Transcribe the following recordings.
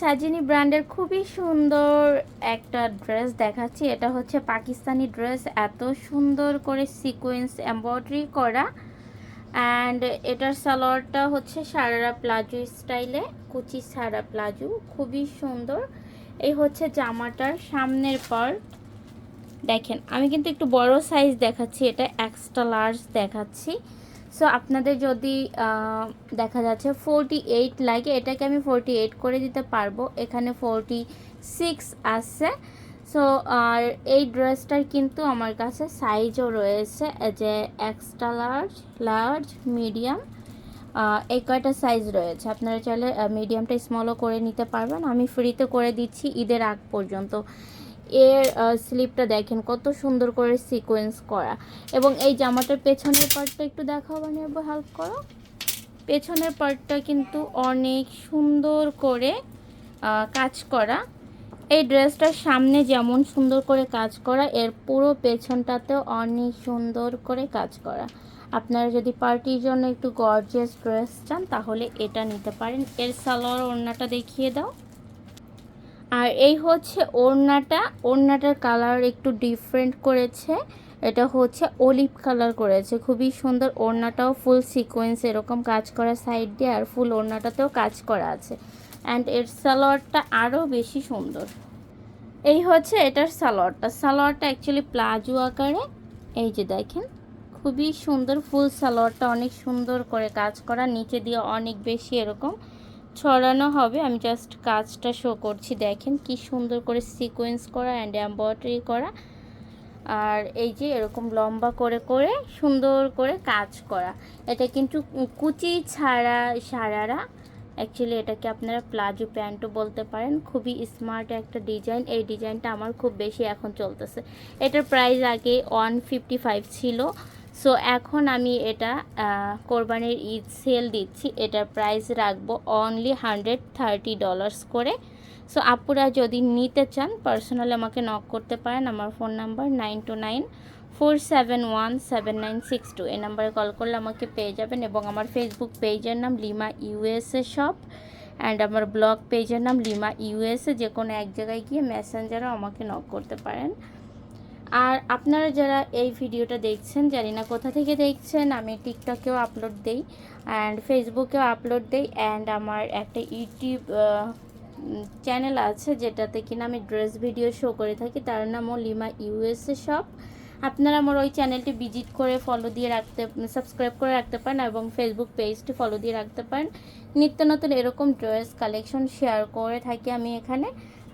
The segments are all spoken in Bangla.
সাজিনি ব্র্যান্ডের খুবই সুন্দর একটা ড্রেস দেখাচ্ছি। এটা হচ্ছে পাকিস্তানি ড্রেস। এত সুন্দর করে সিকোয়েন্স এমব্রয়ডারি করা। অ্যান্ড এটার সালোয়ারটা হচ্ছে সারারা প্লাজো স্টাইলে, কুচি সারা প্লাজো। খুবই সুন্দর। এই হচ্ছে জামাটার সামনের পার্ট দেখেন, আমি কিন্তু একটু বড় সাইজ দেখাচ্ছি। এটা এক্সট্রা লার্জ দেখাচ্ছি। সো আপনাদের যদি দেখা যাচ্ছে ফোরটি এইট লাগে, এটাকে আমি ফোরটি এইট করে দিতে পারব। এখানে ফোরটি সিক্স আসছে সো আর এই ড্রেসটার কিন্তু আমার কাছে সাইজও রয়েছে যে এক্সট্রা লার্জ লার্জ মিডিয়াম এই কয়টা সাইজ রয়েছে। আপনারা চাইলে মিডিয়ামটা স্মলও করে নিতে পারবেন। আমি ফ্রিতে করে দিচ্ছি ঈদের আগ পর্যন্ত। এর স্লিপটা দেখেন কত সুন্দর করে সিকোয়েন্স করা। এবং এই জামাটার পেছনের পার্টটা একটু দেখাও বানিয়ে হেল্প করো। পেছনের পার্টটা কিন্তু অনেক সুন্দর করে কাজ করা। এই ড্রেসটার সামনে যেমন সুন্দর করে কাজ করা, এর পুরো পেছনটাতেও অনেক সুন্দর করে কাজ করা। আপনারা যদি পার্টির জন্য একটু গর্জিয়াস ড্রেস চান, তাহলে এটা নিতে পারেন। এর সালোয়ার ওড়নাটা দেখিয়ে দাও। আর এই হচ্ছে ওড়নাটা। ওড়নাটার কালার একটু ডিফারেন্ট করেছে। এটা হচ্ছে অলিভ কালার করেছে। খুবই সুন্দর ওড়নাটাও ফুল সিকোয়েন্স এরকম কাজ করা সাইড দিয়ে আর ফুল ওড়নাটাতেও কাজ করা আছে। অ্যান্ড এর সালোয়ারটা আরও বেশি সুন্দর। এই হচ্ছে এটার সালোয়ারটা। সালোয়ারটা অ্যাকচুয়ালি প্লাজো আকারে। এই যে দেখেন, খুবই সুন্দর ফুল সালোয়ারটা অনেক সুন্দর করে কাজ করা। নিচে দিয়ে অনেক বেশি এরকম। ছড়ানো হবে। আমি জাস্ট কাজটা শো করছি। দেখেন কি সুন্দর করে সিকোয়েন্স করা অ্যান্ড এম্ব্রয়ডারি করা। আর এই যে এরকম লম্বা করে করে সুন্দর করে কাজ করা। এটা কিন্তু কুচি ছাড়া সারারা। অ্যাকচুয়ালি এটাকে আপনারা প্লাজো প্যান্টও বলতে পারেন। খুবই স্মার্ট একটা ডিজাইন এই ডিজাইনটা আমার খুব বেশি এখন চলতেছে। এটার প্রাইস আগে ওয়ান ফিফটি ফাইভ ছিল। সো এখন আমি এটা কোরবানির ঈদ সেল দিচ্ছি। এটার প্রাইস রাখব অনলি হান্ড্রেড থার্টি ডলার্স করে। সো আপুরা যদি নিতে চান পার্সোনালি আমাকে নক করতে পারেন। আমার phone number nine two nine four seven one seven nine six two এই নাম্বারে কল করলে আমাকে পেয়ে যাবেন এবং আমার ফেসবুক পেজের নাম লিমা ইউএসএ শপ অ্যান্ড আমার ব্লগ পেজের নাম লিমা ইউএসএ যে কোনো এক জায়গায় গিয়ে মেসেঞ্জারও আমাকে নক করতে পারেন। আর আপনারা যারা এই ভিডিওটা দেখছেন, জানি না কোথা থেকে দেখছেন, আমি টিকটকেও আপলোড দেই অ্যান্ড ফেসবুকেও আপলোড দেই অ্যান্ড আমার একটা ইউটিউব চ্যানেল আছে যেটাতে কিনা আমি ড্রেস ভিডিও শো করে থাকি। তার নামও লিমা ইউএসএ শপ আপনারা আমার ওই চ্যানেলটি ভিজিট করে ফলো দিয়ে রাখতে সাবস্ক্রাইব করে রাখতে পারেন এবং ফেসবুক পেজটি ফলো দিয়ে রাখতে পারেন। নিত্য নতুন এরকম ড্রেস কালেকশন শেয়ার করে থাকি আমি এখানে।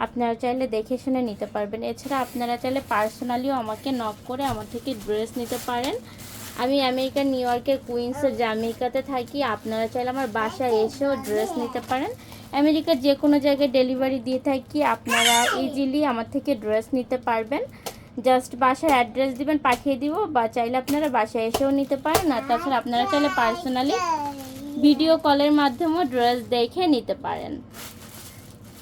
আপনারা চাইলে দেখে শুনে নিতে পারবেন। এছাড়া আপনারা চাইলে পার্সোনালিও আমাকে নক করে আমার থেকে ড্রেস নিতে পারেন। আমি আমেরিকার নিউ ইয়র্কের কুইন্সের জামিকাতে থাকি। আপনারা চাইলে আমার বাসায় এসেও ড্রেস নিতে পারেন। আমেরিকার যে কোনো জায়গায় ডেলিভারি দিয়ে থাকি। আপনারা ইজিলি আমার থেকে ড্রেস নিতে পারবেন। জাস্ট বাসার অ্যাড্রেস দিবেন, পাঠিয়ে দিব। বা চাইলে আপনারা বাসায় এসেও নিতে পারেন। আর তাছাড়া আপনারা চাইলে পার্সোনালি ভিডিও কলের মাধ্যমেও ড্রেস দেখে নিতে পারেন।